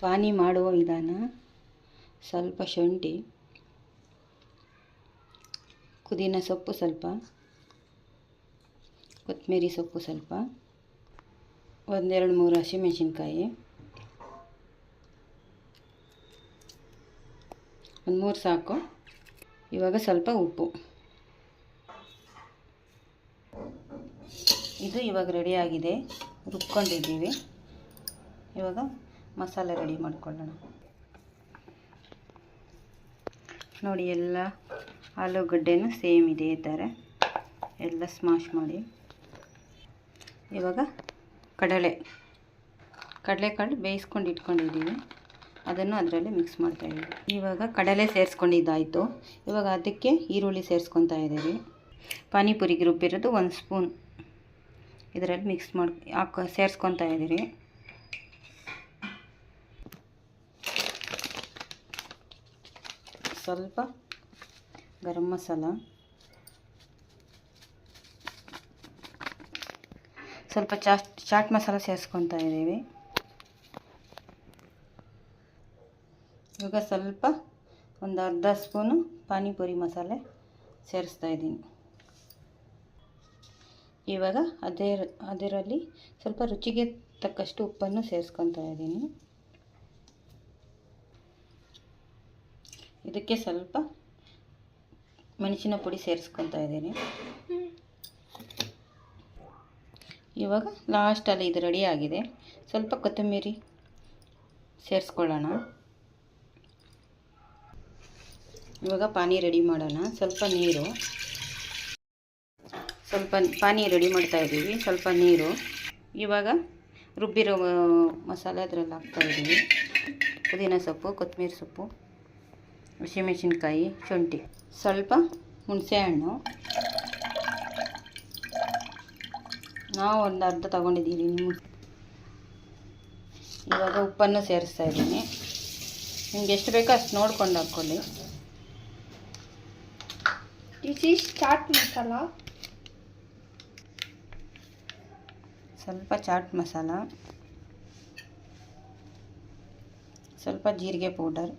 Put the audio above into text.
ಪಾನಿ ಮಾಡುವ ವಿಧಾನ. ಸ್ವಲ್ಪ ಶುಂಠಿ. ಪುದೀನ ಸೊಪ್ಪು ಸ್ವಲ್ಪ. ಕೊತ್ತಂಬರಿ ಸೊಪ್ಪು ಸ್ವಲ್ಪ. ಒಂದೆರಡು ಮೂರು ಹಸಿಮೆಣಸಿನ್ಕಾಯಿ. ಒಂದು ಮೂರು ಸಾಕು. ಇವಾಗ ಸ್ವಲ್ಪ ಉಪ್ಪು. ಇದು ಇವಾಗ ರೆಡಿಯಾಗಿದೆ ರುಬ್ಕೊಂಡಿದ್ದೀವಿ. ಇವಾಗ ಮಸಾಲೆ ರೆಡಿ ಮಾಡ್ಕೊಳ್ಳೋಣ. ನೋಡಿ, ಎಲ್ಲ ಆಲೂಗಡ್ಡೆನೂ ಸೇಮ್ ಇದೇ ಥರ ಎಲ್ಲ ಸ್ಮಾಶ್ ಮಾಡಿ. ಇವಾಗ ಕಡಲೆ, ಕಡಲೆಕಾಳು ಬೇಯಿಸ್ಕೊಂಡು ಇಟ್ಕೊಂಡಿದ್ದೀವಿ. ಅದನ್ನು ಅದರಲ್ಲಿ ಮಿಕ್ಸ್ ಮಾಡ್ತಾಯಿದ್ದೀವಿ ಇವಾಗ ಕಡಲೆ ಸೇರಿಸ್ಕೊಂಡಿದ್ದಾಯಿತು. ಇವಾಗ ಅದಕ್ಕೆ ಈರುಳ್ಳಿ ಸೇರಿಸ್ಕೊತಾ ಇದ್ದೀವಿ. ಪಾನಿಪುರಿಗೆ ರುಬ್ಬಿರೋದು ಒಂದು ಸ್ಪೂನ್. ಇದರಲ್ಲಿ ಮಿಕ್ಸ್ ಮಾಡಿ ಹಾಕೋ ಸೇರಿಸ್ಕೊತಾ ಇದ್ದೀರಿ ಸ್ವಲ್ಪ ಗರಂ ಮಸಾಲ. ಸ್ವಲ್ಪ ಚಾಟ್ ಚಾಟ್ ಮಸಾಲ ಸೇರಿಸ್ಕೊತಾ ಇದ್ದೀವಿ. ಇವಾಗ ಸ್ವಲ್ಪ ಒಂದು ಅರ್ಧ ಸ್ಪೂನು ಪಾನಿಪುರಿ ಮಸಾಲೆ ಸೇರಿಸ್ತಾ ಇದ್ದೀನಿ. ಇವಾಗ ಅದೇ, ಅದರಲ್ಲಿ ಸ್ವಲ್ಪ ರುಚಿಗೆ ತಕ್ಕಷ್ಟು ಉಪ್ಪನ್ನು ಸೇರಿಸ್ಕೊತಾ ಇದ್ದೀನಿ. ಇದಕ್ಕೆ ಸ್ವಲ್ಪ ಮೆಣಸಿನ ಪುಡಿ ಸೇರಿಸ್ಕೊತಾ ಇದ್ದೀನಿ. ಇವಾಗ ಲಾಸ್ಟಲ್ಲಿ ಇದು ರೆಡಿ ಆಗಿದೆ. ಸ್ವಲ್ಪ ಕೊತ್ತಂಬರಿ ಸೇರಿಸ್ಕೊಳ್ಳೋಣ. ಇವಾಗ ಪಾನಿ ರೆಡಿ ಮಾಡೋಣ. ಸ್ವಲ್ಪ ನೀರು. ಸ್ವಲ್ಪ ಪಾನಿ ರೆಡಿ ಮಾಡ್ತಾ ಇದ್ದೀವಿ. ಸ್ವಲ್ಪ ನೀರು. ಇವಾಗ ರುಬ್ಬಿರೋ ಮಸಾಲೆ ಅದರಲ್ಲಿ ಹಾಕ್ತಾ ಇದ್ದೀವಿ. ಪುದೀನ ಸೊಪ್ಪು, ಕೊತ್ತಂಬರಿ ಸೊಪ್ಪು. ಹಸಿಮೆಣಸಿನ್ಕಾಯಿ ಶುಂಠಿ. ಸ್ವಲ್ಪ ಹುಣಸೆಹಣ್ಣು. ನಾವು ಒಂದು ಅರ್ಧ ತಗೊಂಡಿದ್ದೀವಿ ನಿಮ್ಮ ಇವಾಗ ಉಪ್ಪನ್ನು ಸೇರಿಸ್ತಾ ಇದ್ದೀನಿ. ನಿಮ್ಗೆ ಎಷ್ಟು ಬೇಕೋ ಅಷ್ಟು ನೋಡ್ಕೊಂಡು ಹಾಕ್ಕೊಳ್ಳಿ. ಟಿಸಿ ಚಾಟ್ ಮಸಾಲ. ಸ್ವಲ್ಪ ಚಾಟ್ ಮಸಾಲ. ಸ್ವಲ್ಪ ಜೀರಿಗೆ ಪೌಡರ್.